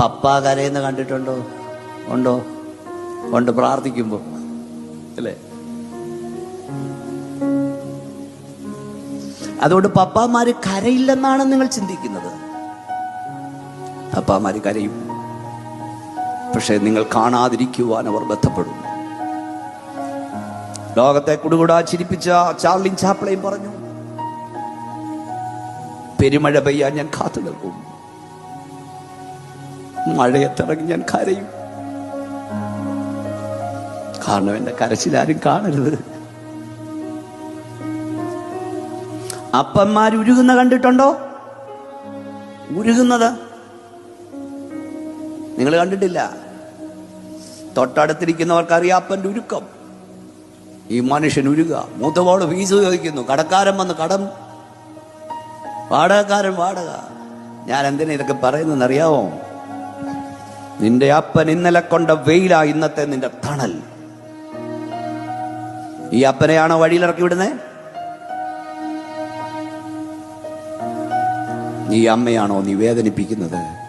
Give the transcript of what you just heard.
പപ്പ കരയെന്ന് കണ്ടിട്ടുണ്ടോ? ഉണ്ടോ? ഉണ്ട് പ്രാർത്ഥിക്കുമ്പോ. അല്ലേ? അതുകൊണ്ട് പപ്പാമാര് കരയില്ലെന്നാണ് നിങ്ങൾ ചിന്തിക്കുന്നത്. പപ്പാമാര് കരയും. പക്ഷെ നിങ്ങൾ കാണാതിരിക്കുവാൻ അവർ ബന്ധപ്പെടും ലോകത്തെ കുടുകുടാ ചിരിപ്പിച്ച ചാർലിൻ ചാപ്പിളയും പറഞ്ഞു പെരുമഴ പെയ്യാൻ ഞാൻ കാത്തു നിൽക്കും മഴയത്തിറങ്ങി ഞാൻ കരയും. കാരണം എന്റെ കരച്ചിലാരും കാണരുത്. അപ്പന്മാർ ഉരുകുന്ന കണ്ടിട്ടുണ്ടോ? ഉരുകുന്നത്? നിങ്ങൾ കണ്ടിട്ടില്ല? തൊട്ടടുത്തിരിക്കുന്നവർക്കറിയാം അപ്പന്റെ ഉരുക്കം. ഈ മനുഷ്യൻ ഉരുക മൂത്തവോട് ഫീസ് ചോദിക്കുന്നു. കടക്കാരൻ വന്ന് കടം. വാടകക്കാരൻ വാടക. ഞാൻ എന്തിനാ ഇതൊക്കെ പറയുന്നതെന്ന് അറിയാവോ നിന്റെ അപ്പൻ ഇന്നലെ കൊണ്ട വെയിലാ ഇന്നത്തെ നിന്റെ തണൽ. ഈ അപ്പനെയാണോ വഴിയിലിറക്കി വിടുന്നേ? ഈ അമ്മയാണോ നീ വേദനിപ്പിക്കുന്നത്?